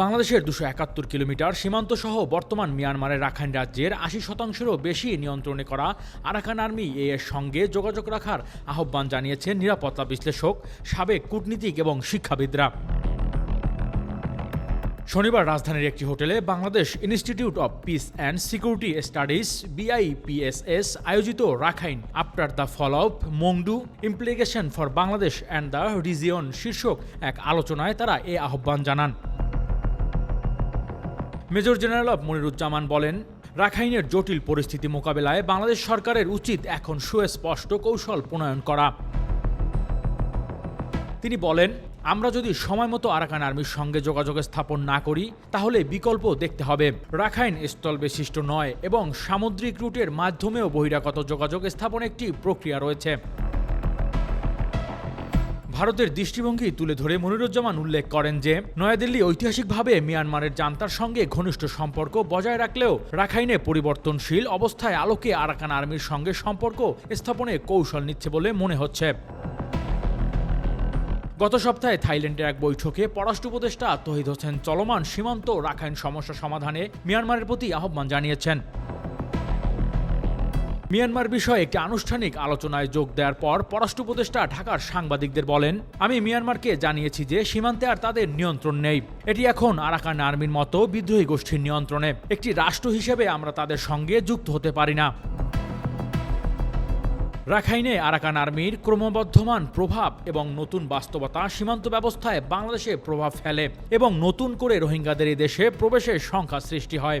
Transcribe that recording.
বাংলাদেশের দুশো একাত্তর কিলোমিটার সীমান্ত সহ বর্তমান মিয়ানমারের রাখাইন রাজ্যের আশি শতাংশেরও বেশি নিয়ন্ত্রণে করা আরাকান আর্মি এ এর সঙ্গে যোগাযোগ রাখার আহ্বান জানিয়েছেন নিরাপত্তা বিশ্লেষক, সাবেক কূটনীতিক এবং শিক্ষাবিদরা। শনিবার রাজধানীর একটি হোটেলে Bangladesh institute of peace and security studies, BIPSS, আয়োজিত Rakhine after the fall of Maungdaw implication for Bangladesh and the region শীর্ষক এক আলোচনায় তারা এ আহ্বান জানান। মেজর জেনারেল অব মনিরুজ্জামান বলেন, রাখাইনের জটিল পরিস্থিতি মোকাবেলায় বাংলাদেশ সরকারের উচিত এখন সুস্পষ্ট কৌশল প্রণয়ন করা। তিনি বলেন, আমরা যদি সময় মতো আরাকান আর্মির সঙ্গে যোগাযোগ স্থাপন না করি, তাহলে বিকল্প দেখতে হবে। রাখাইন স্থল বিশিষ্ট নয় এবং সামুদ্রিক রুটের মাধ্যমেও বহিরাগত যোগাযোগ স্থাপন একটি প্রক্রিয়া রয়েছে। ভারতের দৃষ্টিভঙ্গি তুলে ধরে মনিরুজ্জামান উল্লেখ করেন যে, নয়াদিল্লি ঐতিহাসিকভাবে মিয়ানমারের জান্তার সঙ্গে ঘনিষ্ঠ সম্পর্ক বজায় রাখলেও রাখাইনে পরিবর্তনশীল অবস্থায় আলোকে আরাকান আর্মির সঙ্গে সম্পর্ক স্থাপনে কৌশল নিচ্ছে বলে মনে হচ্ছে। গত সপ্তাহে থাইল্যান্ডের এক বৈঠকে পররাষ্ট্র উপদেষ্টা তহিদ হোসেন চলমান সীমান্ত রাখাইন সমস্যা সমাধানে মিয়ানমারের প্রতি আহ্বান জানিয়েছেন। মিয়ানমার বিষয়ে একটি আনুষ্ঠানিক আলোচনায় যোগ দেওয়ার পর পররাষ্ট্র উপদেষ্টা ঢাকার সাংবাদিকদের বলেন, আমি মিয়ানমারকে জানিয়েছি যে সীমান্তে আর তাদের নিয়ন্ত্রণ নেই। এটি এখন আরাকান আর্মির মতো বিদ্রোহী গোষ্ঠীর নিয়ন্ত্রণে। একটি রাষ্ট্র হিসেবে আমরা তাদের সঙ্গে যুক্ত হতে পারি না। রাখাইনে আরাকান আর্মির ক্রমবর্ধমান প্রভাব এবং নতুন বাস্তবতা সীমান্ত ব্যবস্থায় বাংলাদেশে প্রভাব ফেলে এবং নতুন করে রোহিঙ্গাদের এই দেশে প্রবেশের সংখ্যা সৃষ্টি হয়।